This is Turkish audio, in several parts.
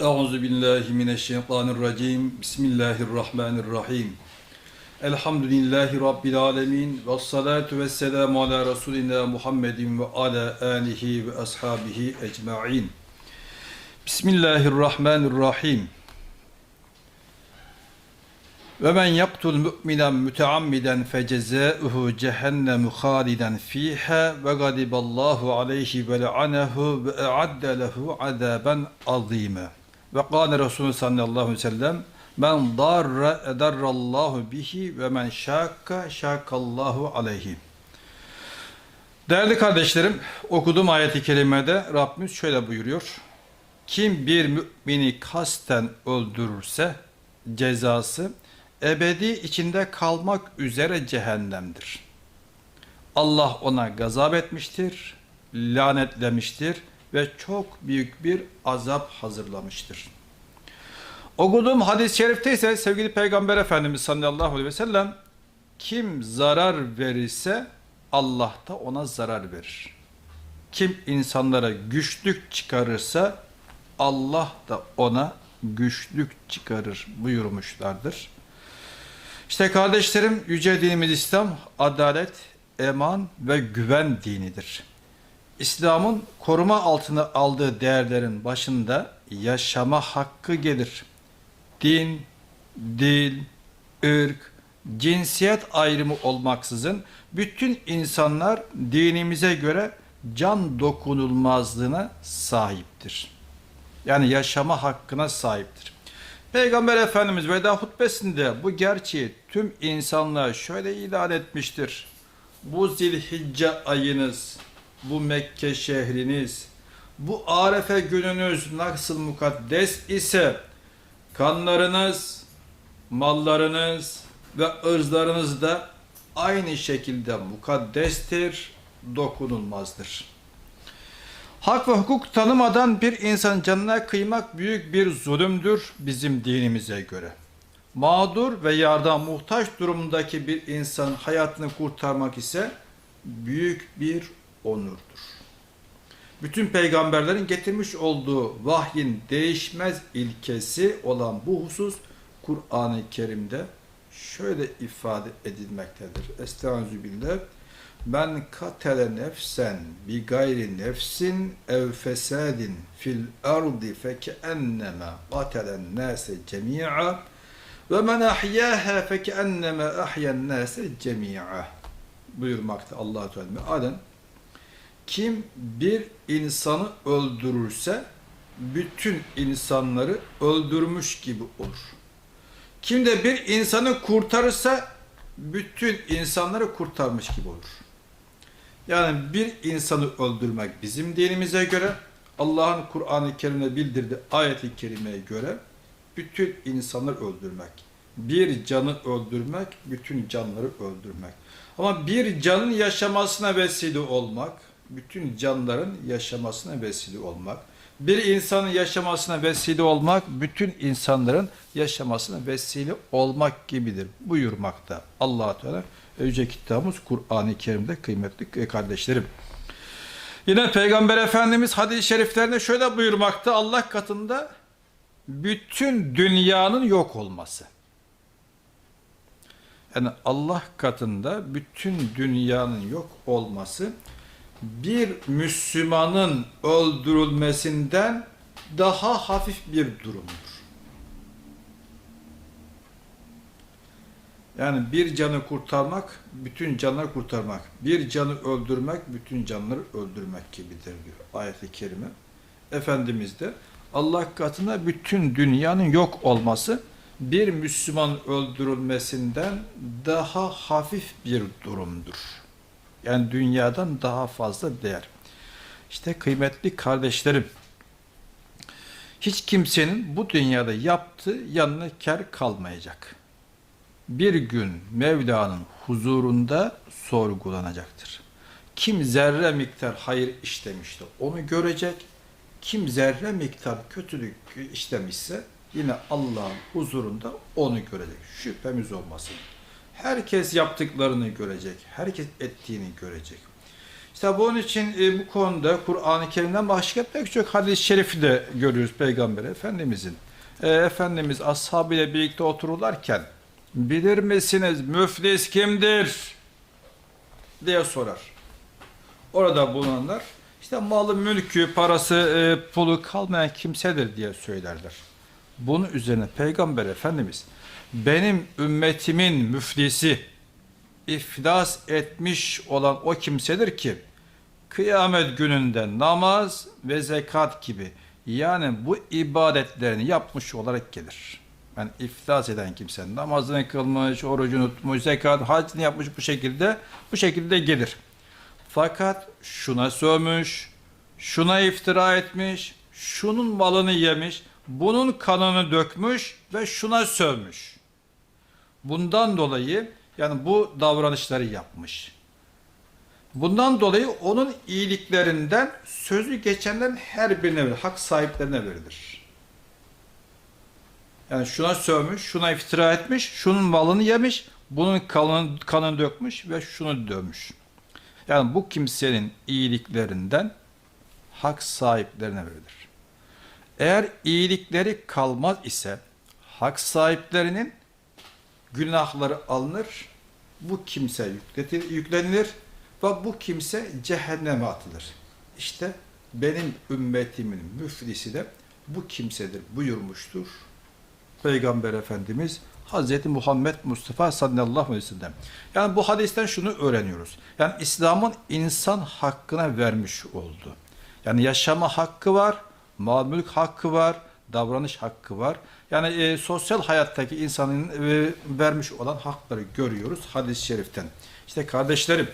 Euzu billahi mineşşeytanirracim. Bismillahirrahmanirrahim. Elhamdülillahi rabbil alamin ve salatu vesselamu ala resulina Muhammedin ve ala alihi ve ashabihi ecmaîn. Bismillahirrahmanirrahim. Ve men yaktul mu'minen müteammiden fecezâuhu cehennemu hâliden fîhâ ve gadiballahu aleyhi ve le'anehu ve e'adde lehu azâben azîmâ. Ve kâne Resulü sallallahu aleyhi ve sellem men darra ederrallahu bihi ve men şakka şakallahu aleyhi. Değerli kardeşlerim, okuduğum ayeti kerimede Rabbimiz şöyle buyuruyor. Kim bir mümini kasten öldürürse cezası ebedi içinde kalmak üzere cehennemdir. Allah ona gazap etmiştir, lanetlemiştir ve çok büyük bir azap hazırlamıştır. Okuduğum hadis-i şerifte ise sevgili Peygamber Efendimiz sallallahu aleyhi ve sellem kim zarar verirse Allah da ona zarar verir. Kim insanlara güçlük çıkarırsa Allah da ona güçlük çıkarır buyurmuşlardır. İşte kardeşlerim yüce dinimiz İslam adalet, eman ve güven dinidir. İslam'ın koruma altına aldığı değerlerin başında yaşama hakkı gelir. Din, dil, ırk, cinsiyet ayrımı olmaksızın bütün insanlar dinimize göre can dokunulmazlığına sahiptir. Yani yaşama hakkına sahiptir. Peygamber Efendimiz veda hutbesinde bu gerçeği tüm insanlığa şöyle ilan etmiştir. Bu zilhicce ayınız, bu Mekke şehriniz, bu Arefe gününüz nasıl mukaddes ise kanlarınız, mallarınız ve ırzlarınız da aynı şekilde mukaddestir, dokunulmazdır. Hak ve hukuk tanımadan bir insan canına kıymak büyük bir zulümdür bizim dinimize göre. Mağdur ve yardım muhtaç durumundaki bir insan hayatını kurtarmak ise büyük bir onurdur. Bütün peygamberlerin getirmiş olduğu vahyin değişmez ilkesi olan bu husus Kur'an-ı Kerim'de şöyle ifade edilmektedir. Estaizu billah. Men katele nefsen bi gayri nefsin ev fesadin fil ardi fekenneme katelen nase cemi'a ve men ahyâhe fekenneme ahyen nase cemi'a buyurmakta Allah-u Teala mealen kim bir insanı öldürürse bütün insanları öldürmüş gibi olur. Kim de bir insanı kurtarırsa bütün insanları kurtarmış gibi olur. Yani bir insanı öldürmek bizim dinimize göre Allah'ın Kur'an-ı Kerim'de bildirdiği ayet-i kerimeye göre bütün insanları öldürmek. Bir canı öldürmek, bütün canları öldürmek. Ama bir canın yaşamasına vesile olmak, bütün canların yaşamasına vesile olmak. Bir insanın yaşamasına vesile olmak, bütün insanların yaşamasına vesile olmak gibidir buyurmakta allah Teala. Yüce kitabımız Kur'an-ı Kerim'de kıymetli kardeşlerim. Yine Peygamber Efendimiz hadis-i şeriflerinde şöyle buyurmakta Allah katında bütün dünyanın yok olması. Yani Allah katında bütün dünyanın yok olması bir Müslümanın öldürülmesinden daha hafif bir durumdur. Yani bir canı kurtarmak, bütün canları kurtarmak. Bir canı öldürmek, bütün canları öldürmek gibidir diyor ayet-i kerime. Efendimiz de Allah katında bütün dünyanın yok olması bir Müslüman öldürülmesinden daha hafif bir durumdur. Yani dünyadan daha fazla değer. İşte kıymetli kardeşlerim, hiç kimsenin bu dünyada yaptığı yanına kar kalmayacak. Bir gün Mevla'nın huzurunda sorgulanacaktır. Kim zerre miktar hayır işlemişti onu görecek. Kim zerre miktar kötülük işlemişse yine Allah'ın huzurunda onu görecek. Şüphemiz olmasın. Herkes yaptıklarını görecek. Herkes ettiğini görecek. İşte bunun için e, bu konuda Kur'an-ı Kerim'den başka pek çok hadis-i şerifi de görüyoruz Peygamber Efendimizin. E, Efendimiz ashabıyla birlikte otururlarken bilir misiniz müflis kimdir diye sorar. Orada bulunanlar işte malı, mülkü, parası, e, pulu kalmayan kimsedir diye söylerler. Bunun üzerine Peygamber Efendimiz benim ümmetimin müflisi iflas etmiş olan o kimsedir ki kıyamet gününde namaz ve zekat gibi yani bu ibadetlerini yapmış olarak gelir. Yani iflas eden kimse namazını kılmış, orucunu tutmuş, zekat, hacını yapmış bu şekilde bu şekilde gelir. Fakat şuna sövmüş, şuna iftira etmiş, şunun malını yemiş, bunun kanını dökmüş ve şuna sövmüş. Bundan dolayı yani bu davranışları yapmış. Bundan dolayı onun iyiliklerinden sözü geçenlerin her birine verilir. Hak sahiplerine verilir. Yani şuna sövmüş, şuna iftira etmiş, şunun malını yemiş, bunun kanını, kanını dökmüş ve şunu dövmüş. Yani bu kimsenin iyiliklerinden hak sahiplerine verilir. Eğer iyilikleri kalmaz ise hak sahiplerinin günahları alınır, bu kimse yükletir, yüklenilir ve bu kimse cehenneme atılır. İşte benim ümmetimin müflisi de bu kimsedir buyurmuştur. Peygamber Efendimiz Hz. Muhammed Mustafa sallallahu aleyhi ve sellem. Yani bu hadisten şunu öğreniyoruz. Yani İslam'ın insan hakkına vermiş oldu. Yani yaşama hakkı var, mal mülk hakkı var, davranış hakkı var. Yani e, sosyal hayattaki insanın e, vermiş olan hakları görüyoruz hadis-i şeriften. İşte kardeşlerim,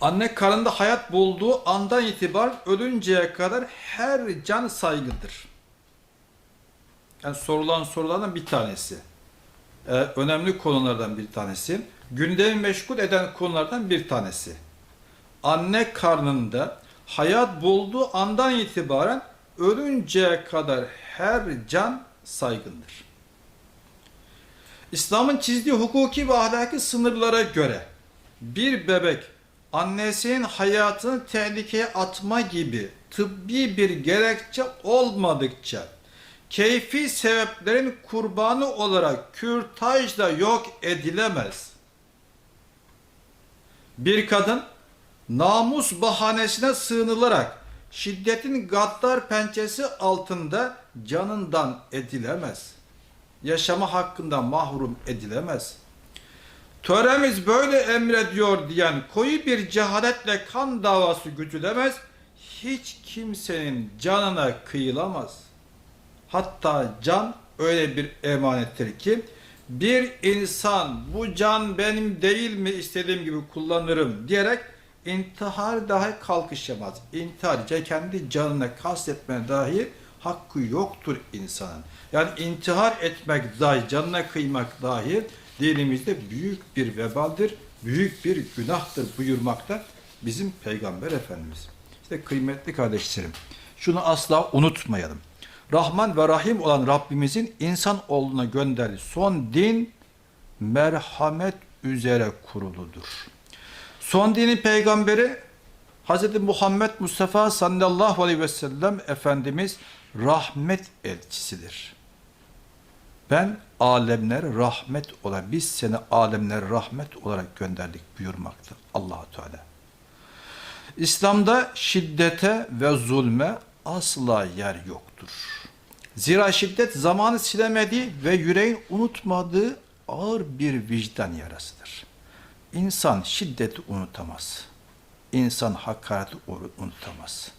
anne karnında hayat bulduğu andan itibaren ölünceye kadar her can saygıdır. Yani sorulan sorulardan bir tanesi. Ee, önemli konulardan bir tanesi. Gündemi meşgul eden konulardan bir tanesi. Anne karnında hayat bulduğu andan itibaren ölünceye kadar her can saygındır. İslam'ın çizdiği hukuki ve ahlaki sınırlara göre bir bebek annesinin hayatını tehlikeye atma gibi tıbbi bir gerekçe olmadıkça keyfi sebeplerin kurbanı olarak kürtajla yok edilemez. Bir kadın namus bahanesine sığınılarak şiddetin gaddar pençesi altında canından edilemez. Yaşama hakkından mahrum edilemez. Töremiz böyle emrediyor diyen koyu bir cehaletle kan davası güdülemez. Hiç kimsenin canına kıyılamaz. Hatta can öyle bir emanettir ki bir insan bu can benim değil mi istediğim gibi kullanırım diyerek intihar dahi kalkışamaz. İntihar kendi canına kastetme dahi hakkı yoktur insanın. Yani intihar etmek dahi, canına kıymak dahi dinimizde büyük bir vebaldir, büyük bir günahtır buyurmakta bizim Peygamber Efendimiz. İşte kıymetli kardeşlerim, şunu asla unutmayalım. Rahman ve Rahim olan Rabbimizin insan olduğuna gönderdiği son din merhamet üzere kuruludur. Son dinin peygamberi Hz. Muhammed Mustafa sallallahu aleyhi ve sellem Efendimiz rahmet elçisidir. Ben alemlere rahmet olarak, biz seni alemlere rahmet olarak gönderdik buyurmakta allah Teala. İslam'da şiddete ve zulme asla yer yoktur. Zira şiddet zamanı silemediği ve yüreğin unutmadığı ağır bir vicdan yarasıdır. İnsan şiddeti unutamaz. İnsan hakareti unutamaz.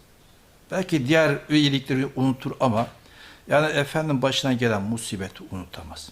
Belki diğer iyilikleri unutur ama yani efendim başına gelen musibeti unutamaz.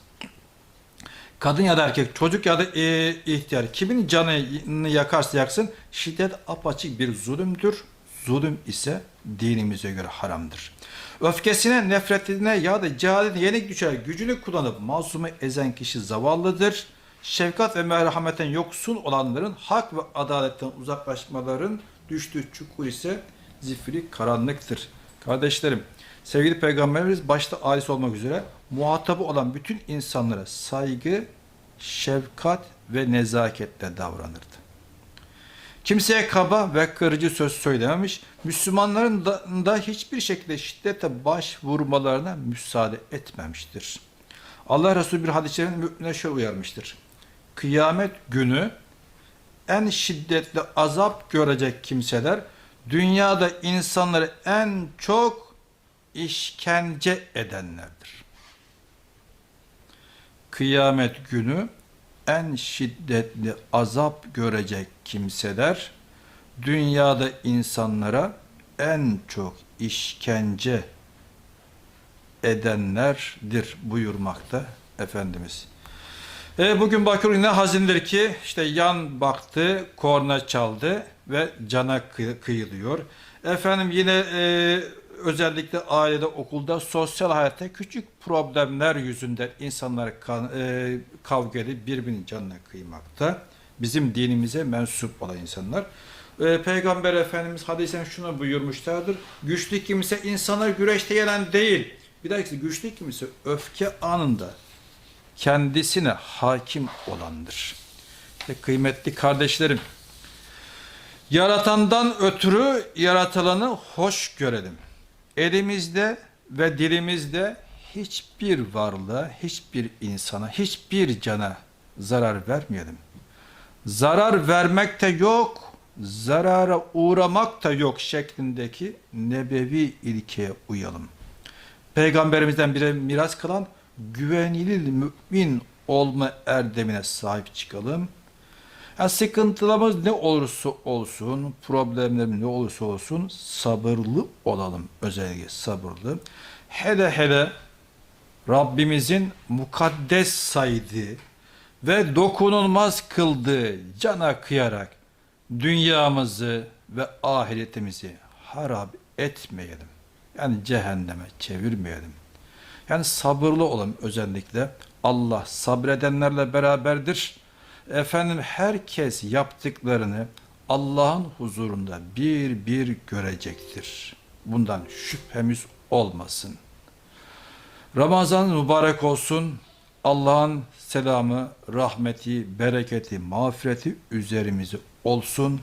Kadın ya da erkek, çocuk ya da e, ihtiyar kimin canını yakarsa yaksın şiddet apaçık bir zulümdür. Zulüm ise dinimize göre haramdır. Öfkesine, nefretine ya da cehaletine yenik düşer gücünü kullanıp masumu ezen kişi zavallıdır. Şefkat ve merhametten yoksun olanların hak ve adaletten uzaklaşmaların düştüğü çukur ise zifiri karanlıktır. Kardeşlerim, sevgili peygamberimiz başta ailesi olmak üzere muhatabı olan bütün insanlara saygı, şefkat ve nezaketle davranırdı. Kimseye kaba ve kırıcı söz söylememiş. Müslümanların da, da hiçbir şekilde şiddete başvurmalarına müsaade etmemiştir. Allah Resulü bir hadis-i şöyle uyarmıştır. Kıyamet günü en şiddetli azap görecek kimseler dünyada insanları en çok işkence edenlerdir. Kıyamet günü en şiddetli azap görecek kimseler dünyada insanlara en çok işkence edenlerdir buyurmakta Efendimiz. E, bugün bakıyoruz ne hazindir ki işte yan baktı, korna çaldı ve cana kıy- kıyılıyor. Efendim yine e, özellikle ailede, okulda, sosyal hayatta küçük problemler yüzünden insanlar kan, e, kavga edip birbirinin canına kıymakta. Bizim dinimize mensup olan insanlar. E, Peygamber Efendimiz hadisen şunu buyurmuşlardır. Güçlü kimse insanlar güreşte yenen değil. Bir dahaki güçlü kimse öfke anında kendisine hakim olandır. İşte kıymetli kardeşlerim, yaratandan ötürü yaratılanı hoş görelim. Elimizde ve dilimizde hiçbir varlığa, hiçbir insana, hiçbir cana zarar vermeyelim. Zarar vermek de yok, zarara uğramak da yok şeklindeki nebevi ilkeye uyalım. Peygamberimizden bire miras kalan güvenilir mümin olma erdemine sahip çıkalım. Yani sıkıntılarımız ne olursa olsun, problemlerimiz ne olursa olsun sabırlı olalım. Özellikle sabırlı. Hele hele Rabbimizin mukaddes saydığı ve dokunulmaz kıldığı cana kıyarak dünyamızı ve ahiretimizi harap etmeyelim. Yani cehenneme çevirmeyelim. Yani sabırlı olalım özellikle. Allah sabredenlerle beraberdir. Efendim herkes yaptıklarını Allah'ın huzurunda bir bir görecektir. Bundan şüphemiz olmasın. Ramazan mübarek olsun. Allah'ın selamı, rahmeti, bereketi, mağfireti üzerimize olsun.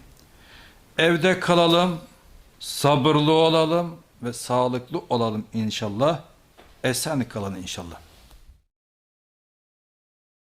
Evde kalalım, sabırlı olalım ve sağlıklı olalım inşallah. Esen kalın inşallah.